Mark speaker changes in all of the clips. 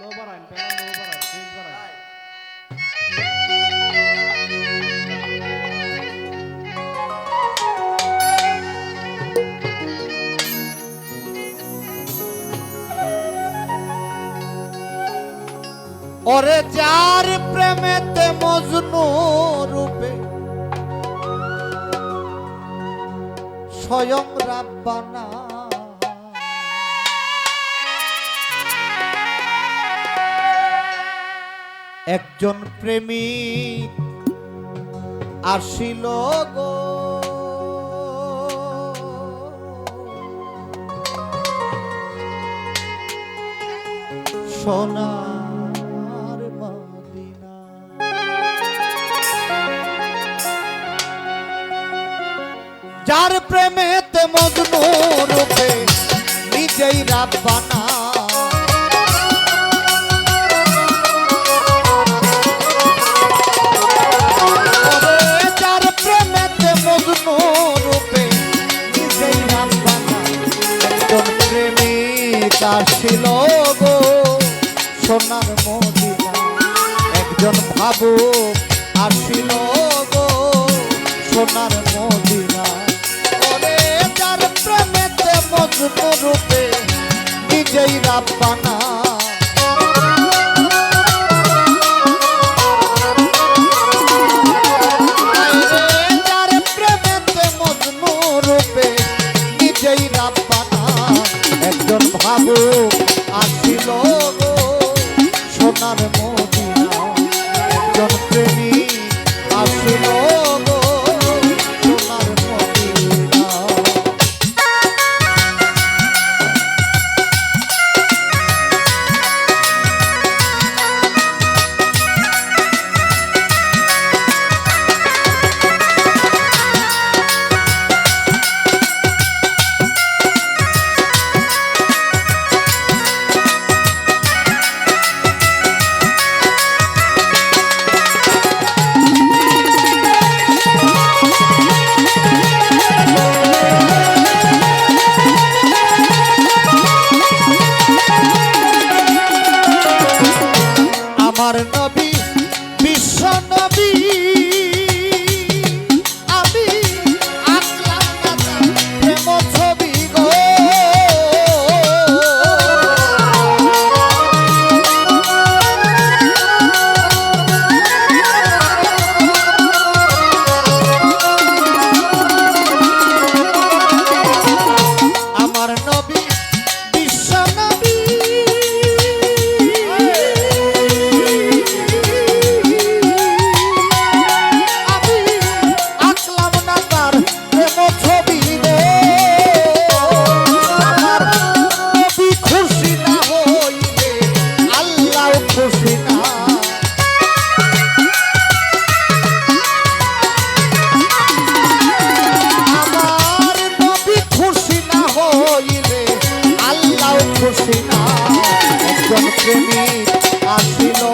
Speaker 1: লো বাড়ান পেলাম লো বাড়ান ফিজ বাড়ান
Speaker 2: ওরে যার প্রেমেতে মজনু রূপে স্বয়ং রাব্বানা একজন প্রেমিক আসিল গো। সোনার মদিনা। যার প্রেমেতে মজনু রূপে নিজেই রাব্বানা ওরে আসিল গো, সোনার মদিনা। একজন ভাবু আসিল গো, সোনার মদিনা। ওরে যার প্রেমেতে মজনু রূপে, নিজেই রাব্বানা একজন প্রেমী আসিল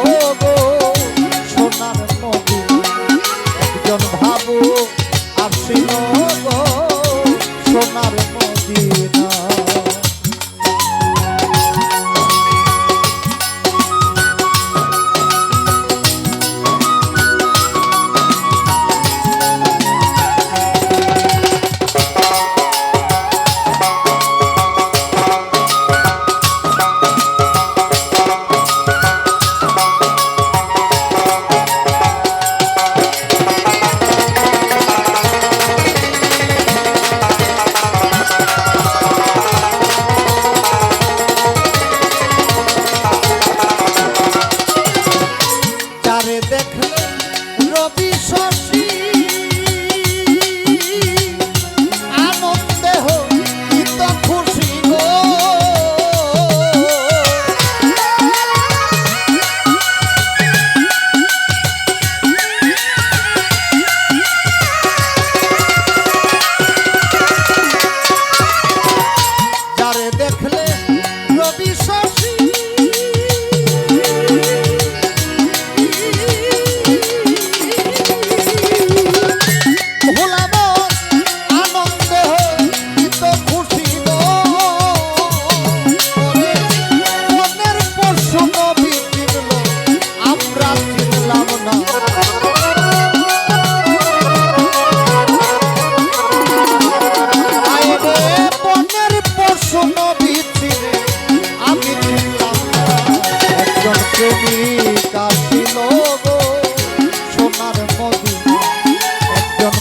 Speaker 2: একজন প্রেমিক আসিল গো সোনার মদিনা একজন